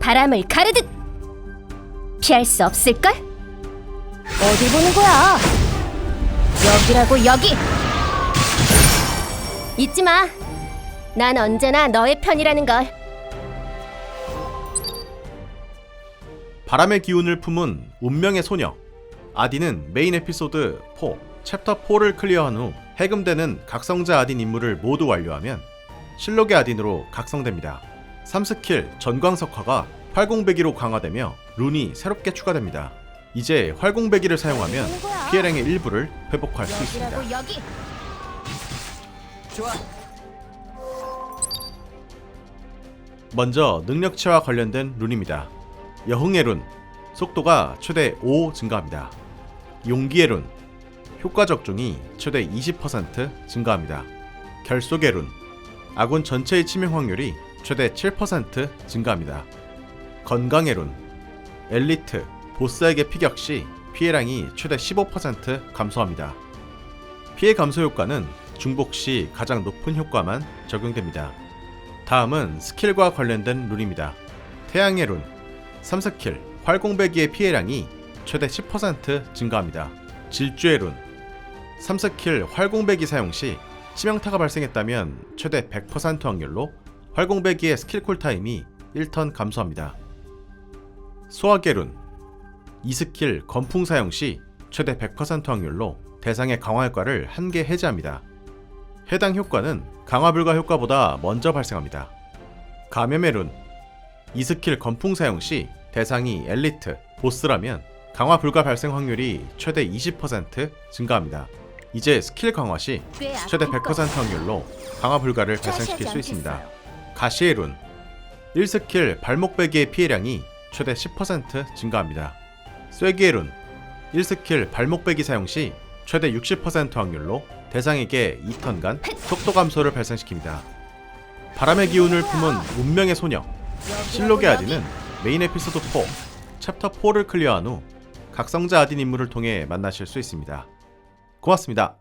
바람을 가르듯 피할 수 없을걸? 어디 보는 거야? 여기라고 여기! 잊지 마. 난 언제나 너의 편이라는 걸. 바람의 기운을 품은 운명의 소녀 아디는 메인 에피소드 4 챕터 4를 클리어한 후 해금되는 각성자 아딘 임무를 모두 완료하면 실록의 아딘으로 각성됩니다. 3스킬 전광석화가 활공배기로 강화되며 룬이 새롭게 추가됩니다. 이제 활공배기를 사용하면 피해량의 일부를 회복할 수 있습니다. 좋아. 먼저 능력치와 관련된 룬입니다. 여흥의 룬, 속도가 최대 5 증가합니다. 용기의 룬, 효과 적중이 최대 20% 증가합니다. 결속의 룬, 아군 전체의 치명 확률이 최대 7% 증가합니다. 건강의 룬, 엘리트, 보스에게 피격 시 피해량이 최대 15% 감소합니다. 피해 감소 효과는 중복 시 가장 높은 효과만 적용됩니다. 다음은 스킬과 관련된 룬입니다. 태양의 룬 3스킬 활공배기의 피해량이 최대 10% 증가합니다. 질주의 룬 3스킬 활공배기 사용 시 치명타가 발생했다면 최대 100% 확률로 활공배기의 스킬 쿨타임이 1턴 감소합니다. 소화계 룬 2스킬 건풍 사용 시 최대 100% 확률로 대상의 강화 효과를 한 개 해제합니다. 해당 효과는 강화 불가 효과보다 먼저 발생합니다. 감염의 룬 2스킬 건풍 사용 시 대상이 엘리트, 보스라면 강화 불가 발생 확률이 최대 20% 증가합니다. 이제 스킬 강화 시꽤 최대 아낄 100% 확률로 강화 불가를 발생시킬 수 있습니다. 가시의 룬 1스킬 발목 베기의 피해량이 최대 10% 증가합니다. 쐐기의 룬 1스킬 발목 베기 사용 시 최대 60% 확률로 대상에게 2턴간 속도 감소를 발생시킵니다. 바람의 기운을 품은 운명의 소녀 실록의 아디는 메인 에피소드 4 챕터 4를 클리어한 후 각성자 아딘 임무를 통해 만나실 수 있습니다. 고맙습니다.